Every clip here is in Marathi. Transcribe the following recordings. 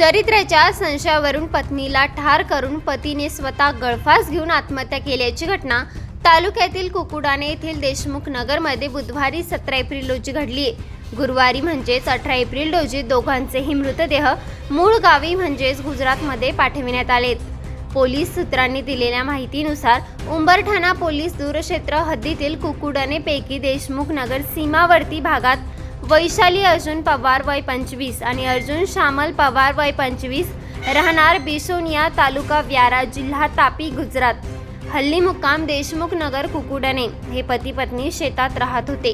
चरित्र्याच्या संशयावरून पत्नीला ठार करून पतीने स्वतः गळफास घेऊन आत्महत्या केल्याची घटना तालुक्यातील कुकुडाणे येथील देशमुख नगरमध्ये बुधवारी सतरा एप्रिल रोजी घडली गुरुवारी म्हणजेच अठरा एप्रिल रोजी दोघांचेही मृतदेह मूळ गावी म्हणजेच गुजरातमध्ये पाठविण्यात आलेत. पोलीस सूत्रांनी दिलेल्या माहितीनुसार उंबरठाणा पोलीस दूरक्षेत्र हद्दीतील कुकुडणे पैकी देशमुख नगर सीमावर्ती भागात वैशाली अर्जुन पवार वय पंचवीस आणि अर्जुन श्यामल पवार वय पंचवीस राहणार बिसोनिया तालुका व्यारा जिल्हा तापी गुजरात. हल्ली मुक्काम देशमुख नगर कुकुडणे हे पती पत्नी शेतात राहत होते.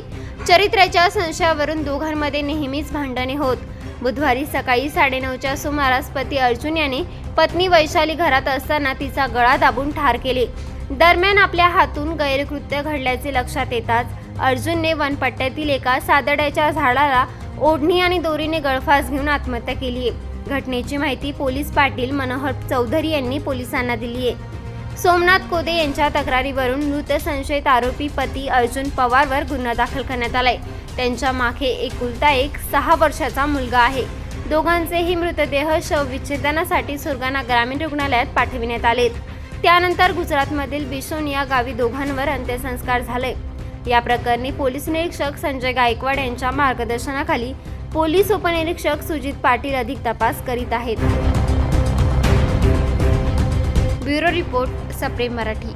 चरित्र्याच्या संशयावरून दोघांमध्ये नेहमीच भांडणे होत. बुधवारी सकाळी साडेनऊच्या सुमारास पती अर्जुन याने पत्नी वैशाली घरात असताना तिचा गळा दाबून ठार केले. दरम्यान आपल्या हातून गैरकृत्य घडल्याचे लक्षात येताच अर्जुनने वनपट्ट्यातील एका सादड्याच्या झाडाला ओढणी आणि दोरीने गळफास घेऊन आत्महत्या केली आहे. घटनेची माहिती पोलीस पाटील मनोहर चौधरी यांनी पोलिसांना दिली आहे. सोमनाथ कोदे यांच्या तक्रारीवरून मृत संशयित आरोपी पती अर्जुन पवारवर गुन्हा दाखल करण्यात आलाय. त्यांच्या मागे एकुलता एक सहा वर्षाचा मुलगा आहे. दोघांचेही मृतदेह शवविच्छेदनासाठी सुरगाणा ग्रामीण रुग्णालयात पाठविण्यात आलेत. त्यानंतर गुजरातमधील बिशोन या गावी दोघांवर अंत्यसंस्कार झाले. या प्रकरणी पोलीस निरीक्षक संजय गायकवाड यांच्या मार्गदर्शनाखाली पोलीस उपनिरीक्षक सुजित पाटील अधिक तपास करीत आहेत. ब्युरो रिपोर्ट सप्रेम मराठी.